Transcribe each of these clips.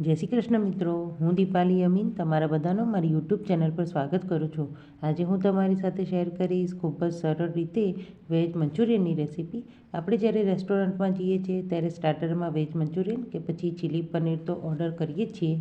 જય શ્રી કૃષ્ણ મિત્રો. હું દીપાલી અમીન, તમારા બધાનો મારી યુટ્યુબ ચેનલ પર સ્વાગત કરું છું. આજે હું તમારી સાથે શેર કરીશ ખૂબ જ સરળ રીતે વેજ મંચુરિયનની રેસીપી. આપણે જ્યારે રેસ્ટોરન્ટમાં જઈએ છીએ, ત્યારે સ્ટાર્ટરમાં વેજ મંચુરિયન કે પછી ચીલી પનીર તો ઓર્ડર કરીએ છીએ.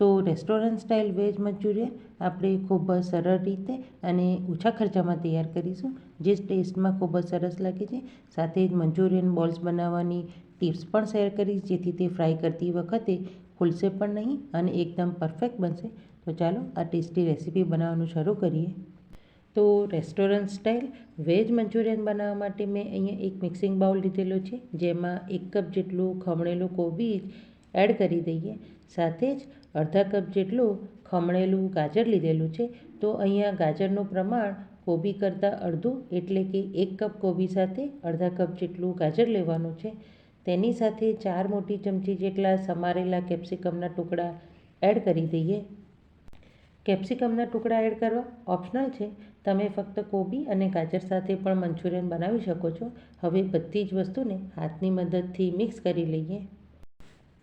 તો રેસ્ટોરન્ટ સ્ટાઇલ વેજ મંચુરિયન આપણે ખૂબ જ સરળ રીતે અને ઓછા ખર્ચામાં તૈયાર કરીશું, જે ટેસ્ટમાં ખૂબ જ સરસ લાગે છે. સાથે જ મંચુરિયન બોલ્સ બનાવવાની ટિપ્સ પણ શેર કરીશ, જેથી તે ફ્રાય કરતી વખતે ખુલશે પણ નહીં અને એકદમ પરફેક્ટ બનશે. તો ચાલો આ ટેસ્ટી રેસીપી બનાવવાનું શરૂ કરીએ. તો રેસ્ટોરન્ટ સ્ટાઇલ વેજ મંચુરિયન બનાવવા માટે મેં અહીંયા એક મિક્સિંગ બાઉલ લીધેલો છે, જેમાં એક કપ જેટલું ખમણેલું કોબીજ એડ કરી દઈએ. સાથે જ અડધા કપ જેટલું ખમણેલું ગાજર લીધેલું છે, તો અહીંયા ગાજરનું પ્રમાણ કોબી કરતાં અડધું એટલે કે એક કપ કોબી સાથે અડધા કપ જેટલું ગાજર લેવાનું છે. તેની સાથે ચાર મોટી ચમચી જેટલા સમારેલા કેપ્સિકમના ટુકડા એડ કરી દઈએ. કેપ્સિકમના ટુકડા એડ કરવા ઓપ્શનલ છે. તમે ફક્ત કોબી અને ગાજર સાથે પણ મંચુરિયન બનાવી શકો છો. હવે બધી જ વસ્તુને હાથની મદદથી મિક્સ કરી લઈએ.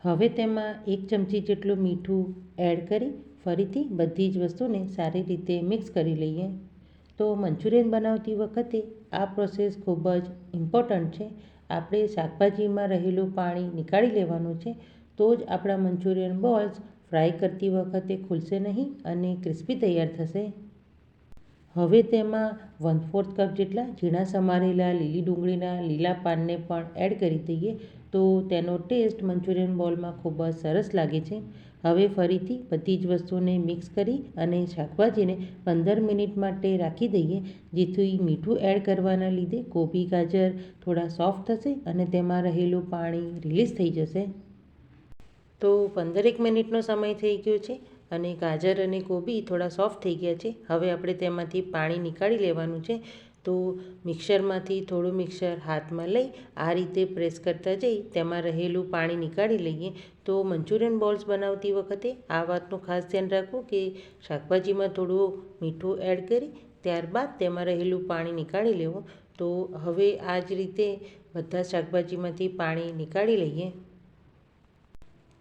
હવે તેમાં એક ચમચી જેટલું મીઠું એડ કરી ફરીથી બધી જ વસ્તુને સારી રીતે મિક્સ કરી લઈએ. તો મંચુરિયન બનાવતી વખતે આ પ્રોસેસ ખૂબ જ ઇમ્પોર્ટન્ટ છે. આપણે શાકભાજીમાં રહેલું પાણી નીકાળી લેવાનું છે, તો જ આપણા મંચુરિયન બોલ્સ ફ્રાય કરતી વખતે ખુલશે નહીં અને ક્રિસ્પી તૈયાર થશે. હવે તેમાં વન ફોર્થ કપ જેટલા ઝીણા સમારેલા, લીલી ડુંગળીના, લીલા પાનને પણ એડ કરી દઈએ તો તેનો ટેસ્ટ મંચુરિયન બોલમાં ખૂબ જ સરસ લાગે છે. હવે ફરીથી બધી જ વસ્તુને મિક્સ કરી અને શાકભાજીને પંદર મિનિટ માટે રાખી દઈએ, જેથી મીઠું એડ કરવાના લીધે કોબી, ગાજર થોડા સોફ્ટ થશે અને તેમાં રહેલું પાણી રિલીઝ થઈ જશે. તો પંદરેક મિનિટનો સમય થઈ ગયો છે. અને ગાજર અને કોબી થોડા સોફ્ટ થઈ ગયા છે. હવે આપણે તેમાંથી પાણી નીકાળી લેવાનું છે. તો મિક્સરમાંથી થોડું મિક્સર હાથમાં લઈ આ રીતે પ્રેસ કરતા જઈ તેમાં રહેલું પાણી નીકાળી લઈએ. તો મંચુરિયન બોલ્સ બનાવતી વખતે આ વાતનું ખાસ ધ્યાન રાખવું કે શાકભાજીમાં થોડું મીઠું એડ કરી ત્યારબાદ તેમાં રહેલું પાણી નીકાળી લેવું. તો હવે આ જ રીતે બધા શાકભાજીમાંથી પાણી નીકાળી લઈએ.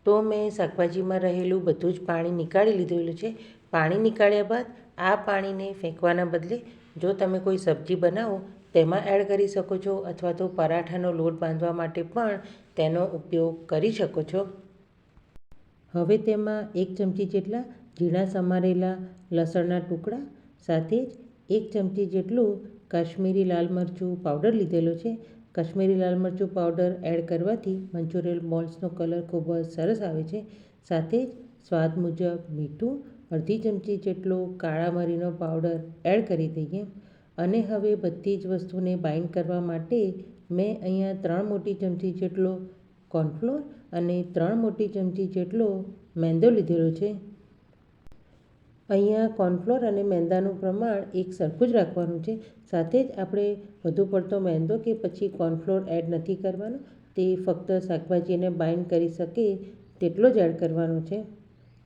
તો મેં શાકભાજીમાં રહેલું બધું જ પાણી નીકાળી લીધેલું છે. પાણી નીકાળ્યા બાદ આ પાણીને ફેંકવાના બદલે જો તમે કોઈ સબ્જી બનાવો, તેમાં એડ કરી શકો છો અથવા તો પરાઠાનો લોટ બાંધવા માટે પણ તેનો ઉપયોગ કરી શકો છો. હવે તેમાં એક ચમચી જેટલા ઝીણા સમારેલા લસણના ટુકડા, સાથે જ એક ચમચી જેટલું કાશ્મીરી લાલ મરચું પાવડર લીધેલો છે. કાશ્મીરી લાલ મરચું પાવડર એડ કરવાથી મંચુરિયલ બોલ્સનો કલર ખૂબ જ સરસ આવે છે. સાથે જ સ્વાદ મુજબ મીઠું, અડધી ચમચી જેટલો કાળા મરીનો પાવડર એડ કરી દઈએ. અને હવે બધી જ વસ્તુને બાઇન્ડ કરવા માટે મેં અહીંયા ત્રણ મોટી ચમચી જેટલો કોર્નફ્લોર અને ત્રણ મોટી ચમચી જેટલો મેંદો લીધેલો છે. અહીંયા કોર્નફ્લોર અને મેંદાનું પ્રમાણ એક સરખું જ રાખવાનું છે. સાથે જ આપણે વધુ પડતો મેંદો કે પછી કોર્નફ્લોર એડ નથી કરવાનો, તે ફક્ત શાકભાજીને બાઇન્ડ કરી શકે તેટલો જ એડ કરવાનો છે.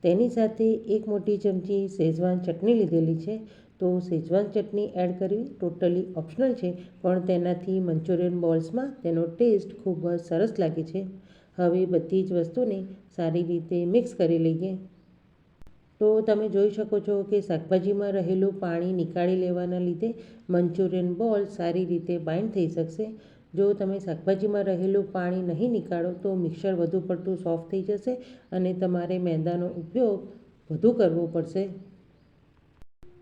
તેની સાથે એક મોટી ચમચી શેઝવાન ચટણી લીધેલી છે. તો શેઝવાન ચટણી એડ કરવી ટોટલી ઓપ્શનલ છે, પણ તેનાથી મંચુરિયન બોલ્સમાં તેનો ટેસ્ટ ખૂબ જ સરસ લાગે છે. હવે બધી જ વસ્તુને સારી રીતે મિક્સ કરી લઈએ. તો તમે જોઈ શકો છો કે શાકભાજીમાં રહેલું પાણી નીકાળી લેવાના લીધે મંચુરિયન બોલ સારી રીતે બાઇન્ડ થઈ શકશે. જો તમે શાકભાજીમાં રહેલું પાણી નહીં નીકાળો તો મિક્સર વધુ પડતું સોફ્ટ થઈ જશે અને તમારે મેંદાનો ઉપયોગ વધુ કરવો પડશે.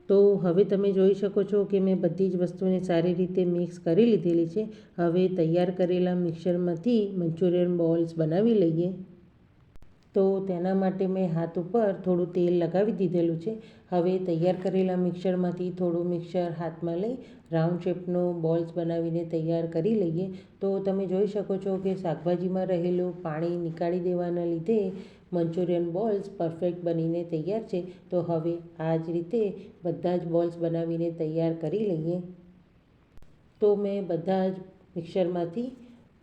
તો હવે તમે જોઈ શકો છો કે મેં બધી જ વસ્તુને સારી રીતે મિક્સ કરી લીધેલી છે. હવે તૈયાર કરેલા મિક્સરમાંથી મંચુરિયન બોલ્સ બનાવી લઈએ. તો તેના માટે મેં હાથ ઉપર થોડું તેલ લગાવી દીધેલું છે. હવે તૈયાર કરેલા મિક્સરમાંથી થોડું મિક્સર હાથમાં લઈ રાઉન્ડ શેપનો બોલ્સ બનાવીને તૈયાર કરી લઈએ. તો તમે જોઈ શકો છો કે શાકભાજીમાં રહેલું પાણી નીકાળી દેવાના લીધે મંચુરિયન બોલ્સ પરફેક્ટ બનીને તૈયાર છે. તો હવે આ જ રીતે બધા જ બોલ્સ બનાવીને તૈયાર કરી લઈએ. તો મેં બધા જ મિક્સરમાંથી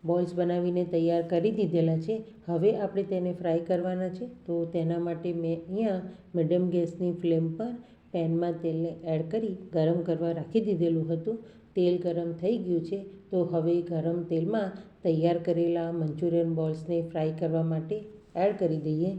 બોલ્સ બનાવીને તૈયાર કરી દીધેલા છે. હવે આપણે તેને ફ્રાય કરવાના છે. તો તેના માટે મેં અહીંયા મીડિયમ ગેસની ફ્લેમ પર પેનમાં તેલને એડ કરી ગરમ કરવા રાખી દીધેલું હતું. તેલ ગરમ થઈ ગયું છે. તો હવે ગરમ તેલમાં તૈયાર કરેલા મંચુરિયન બોલ્સને ફ્રાય કરવા માટે એડ કરી દઈએ.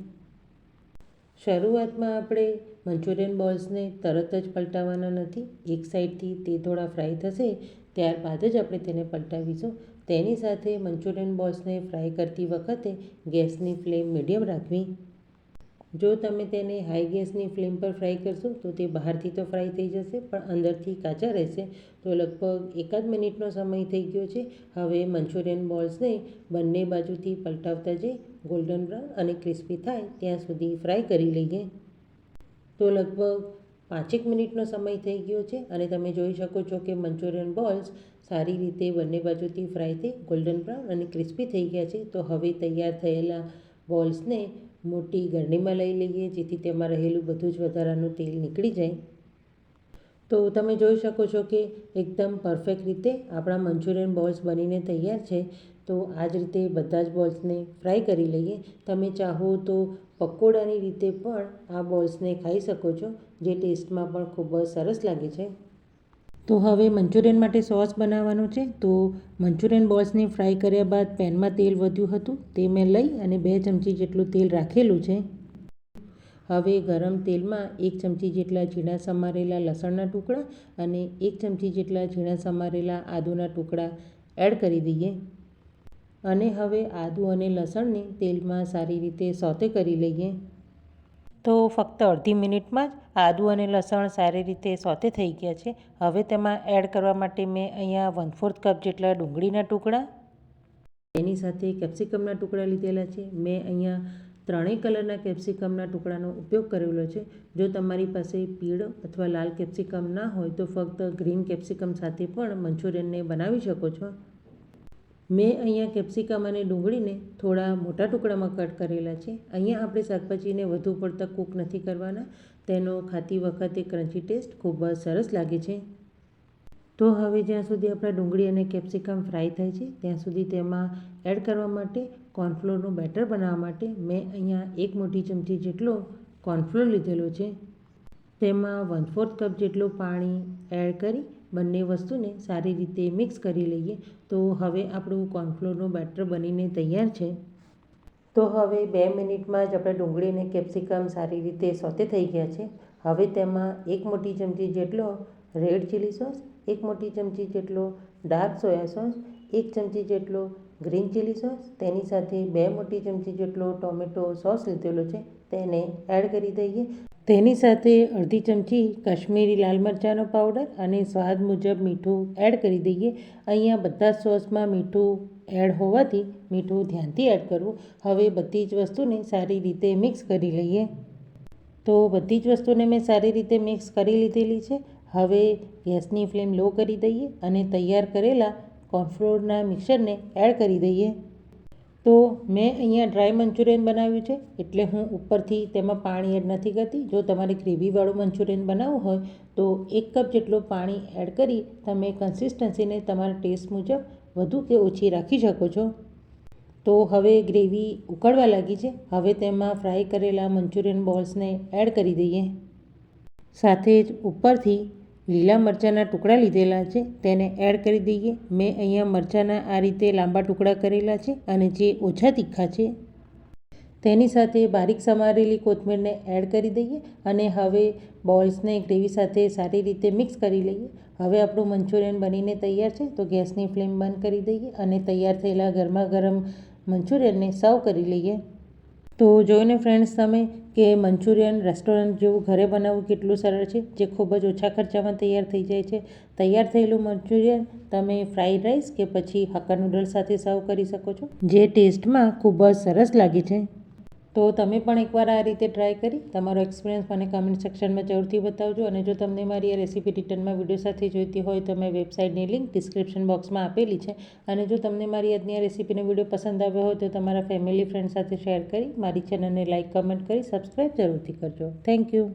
શરૂઆતમાં આપણે મંચુરિયન બોલ્સને તરત જ પલટાવવાના નથી. એક સાઈડથી તે થોડા ફ્રાય થશે. ત્યારબાદ જ આપણે તેને પલટાવીશું. તેની સાથે મંચુરિયન બોલ્સને ફ્રાય કરતી વખતે ગેસની ફ્લેમ મીડિયમ રાખવી. જો તમે તેને હાઈ ગેસની ફ્લેમ પર ફ્રાય કરશો તો તે બહારથી તો ફ્રાય થઈ જશે, પણ અંદરથી કાચા રહેશે. તો લગભગ એકાદ મિનિટનો સમય થઈ ગયો છે. હવે મંચુરિયન બોલ્સને બંને બાજુથી પલટાવતા જઈ ગોલ્ડન બ્રાઉન અને ક્રિસ્પી થાય ત્યાં સુધી ફ્રાય કરી લઈએ. તો લગભગ પાંચેક મિનિટનો સમય થઈ ગયો છે અને તમે જોઈ શકો છો કે મંચુરિયન બોલ્સ સારી રીતે બંને બાજુથી ફ્રાય થઈ, ગોલ્ડન બ્રાઉન અને ક્રિસ્પી થઈ ગયા છે. તો હવે તૈયાર થયેલા બોલ્સને મોટી ગરણીમાં લઈ લઈએ, જેથી તેમાં રહેલું બધું જ વધારાનું તેલ નીકળી જાય. તો તમે જોઈ શકો છો કે એકદમ પરફેક્ટ રીતે આપણા મંચુરિયન બોલ્સ બનીને તૈયાર છે. તો આ જ રીતે બધા જ બોલ્સને ફ્રાય કરી લઈએ. તમે ચાહો તો પકોડાની રીતે પણ આ બોલ્સને ખાઈ શકો છો, જે ટેસ્ટમાં પણ ખૂબ જ સરસ લાગે છે. તો હવે મંચુરિયન માટે સોસ બનાવવાનું છે. તો મંચુરિયન બોલ્સને ફ્રાય કર્યા બાદ પેનમાં તેલ વધ્યું હતું, તે મેં લઈ અને બે ચમચી જેટલું તેલ રાખેલું છે. હવે ગરમ તેલમાં એક ચમચી જેટલા ઝીણા સમારેલા લસણના ટુકડા અને એક ચમચી જેટલા ઝીણા સમારેલા આદુના ટુકડા એડ કરી દઈએ. અને હવે આદું અને લસણને તેલમાં સારી રીતે સોતે કરી લઈએ. તો ફક્ત અડધી મિનિટમાં જ આદુ અને લસણ સારી રીતે સોતે થઈ ગયા છે. હવે તેમાં એડ કરવા માટે મેં અહીંયા વન ફોર્થ કપ જેટલા ડુંગળીના ટુકડા, એની સાથે કેપ્સિકમના ટુકડા લીધેલા છે. મેં અહીંયા ત્રણેય કલરના કેપ્સિકમના ટુકડાનો ઉપયોગ કરેલો છે. જો તમારી પાસે પીળો અથવા લાલ કેપ્સિકમ ના હોય તો ફક્ત ગ્રીન કેપ્સિકમ સાથે પણ મંચુરિયનને બનાવી શકો છો. મેં અહીંયા કેપ્સિકમ અને ડુંગળીને થોડા મોટા ટુકડામાં કટ કરેલા છે. અહીંયા આપણે શાકભાજીને વધુ પડતા કૂક નથી કરવાના. તેનો ખાતી વખતે ક્રન્ચી ટેસ્ટ ખૂબ જ સરસ લાગે છે. તો હવે જ્યાં સુધી આપણા ડુંગળી અને કેપ્સિકમ ફ્રાય થાય છે, ત્યાં સુધી તેમાં એડ કરવા માટે કોર્નફ્લોરનું બેટર બનાવવા માટે મેં અહીંયા એક મોટી ચમચી જેટલો કોર્નફ્લોર લીધેલો છે. તેમાં વન ફોર્થ કપ જેટલું પાણી એડ કરી બંને વસ્તુને સારી રીતે મિક્સ કરી લઈએ, તો હવે આપણું કોર્નફ્લોરનું બેટર બનીને તૈયાર છે. તો હવે બે મિનિટમાં જ આપણે ડુંગળી અને કેપ્સિકમ સારી રીતે સોતે થઈ ગયા છે. હવે તેમાં એક મોટી ચમચી જેટલો રેડ ચીલી સોસ, એક મોટી ચમચી જેટલો ડાર્ક સોયા સોસ, એક ચમચી જેટલો ગ્રીન ચીલી સોસ, તેની સાથે બે મોટી ચમચી જેટલો ટોમેટો સોસ લીધેલો છે. તેને એડ કરી દઈએ. તેની સાથે અડધી ચમચી કાશ્મીરી લાલ મરચાંનો પાવડર અને સ્વાદ મુજબ મીઠું એડ કરી દઈએ. અહીંયા બધા સોસમાં મીઠું એડ હોવાથી મીઠું ધ્યાનથી એડ કરવું. હવે બધી જ વસ્તુને સારી રીતે મિક્સ કરી લઈએ. તો બધી જ વસ્તુને મેં સારી રીતે મિક્સ કરી લીધેલી છે. હવે ગેસની ફ્લેમ લો કરી દઈએ અને તૈયાર કરેલા કોર્નફ્લોરના મિક્સરને એડ કરી દઈએ. તો મેં અહીંયા ડ્રાય મંચુરિયન બનાવ્યું છે એટલે હું ઉપરથી તેમાં પાણી એડ નથી કરતી. જો તમારે ગ્રેવીવાળું મંચુરિયન બનાવવું હોય તો એક કપ જેટલું પાણી એડ કરી તમે કન્સિસ્ટન્સીને તમારા ટેસ્ટ મુજબ વધુ કે ઓછી રાખી શકો છો. તો હવે ગ્રેવી ઉકળવા લાગી છે. હવે તેમાં ફ્રાય કરેલા મંચુરિયન બોલ્સને એડ કરી દઈએ. સાથે જ ઉપરથી લીલા મરચાંના ટુકડા લીધેલા છે. તેને એડ કરી દઈએ. મેં અહીંયા મરચાંના આ રીતે લાંબા ટુકડા કરેલા છે અને જે ઓછા તીખા છે તેની સાથે બારીક સમારેલી કોથમીરને એડ કરી દઈએ અને હવે બોલ્સને ગ્રેવી સાથે સારી રીતે મિક્સ કરી લઈએ. હવે આપણું મંચુરિયન બનીને તૈયાર છે તો ગેસની ફ્લેમ બંધ કરી દઈએ અને તૈયાર થયેલા ગરમા ગરમ મંચુરિયનને સર્વ કરી લઈએ. તો જોઈને ફ્રેન્ડ્સ તમે કે મંચુરિયન રેસ્ટોરન્ટ જેવું ઘરે બનાવવું કેટલું સરળ છે, જે ખૂબ જ ઓછા ખર્ચામાં તૈયાર થઈ જાય છે. તૈયાર થયેલું મંચુરિયન તમે ફ્રાઈડ રાઈસ કે પછી હક્કા નૂડલ્સ સાથે સર્વ કરી શકો છો, જે ટેસ્ટમાં ખૂબ જ સરસ લાગે છે. તો તમે પણ એકવાર આ રીતે ટ્રાય કરી. તમારો એક્સપિરિયન્સ મને કમેન્ટ સેક્શનમાં જરૂરથી બતાવજો. અને જો તમને મારી આ રેસીપી રિટર્નમાં વીડિયો સાથે જોઈતી હોય તો મેં વેબસાઇટની લિંક ડિસ્ક્રિપ્શન બોક્સમાં આપેલી છે. અને જો તમને મારી આજની આ રેસીપીનો વીડિયો પસંદ આવ્યો હોય તો તમારા ફેમિલી ફ્રેન્ડ સાથે શેર કરી, મારી ચેનલને લાઇક કમેન્ટ કરી સબસ્ક્રાઈબ જરૂરથી કરજો. Thank you